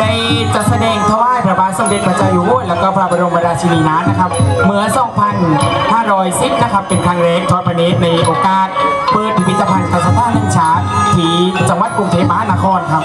ได้จัดแสดงถวายพระบาทสมเด็จพระเจ้าอยู่หัวแล้วก็พระบรมราชินีนาถนะครับ เมื่อ2510นะครับเป็นครั้งแรกทอดพระเนตรในโอกาสเปิดพิพิธภัณฑ์ทษัตริย์แห่งชาติที่จังหวัดกรุงเทพมหานครครับ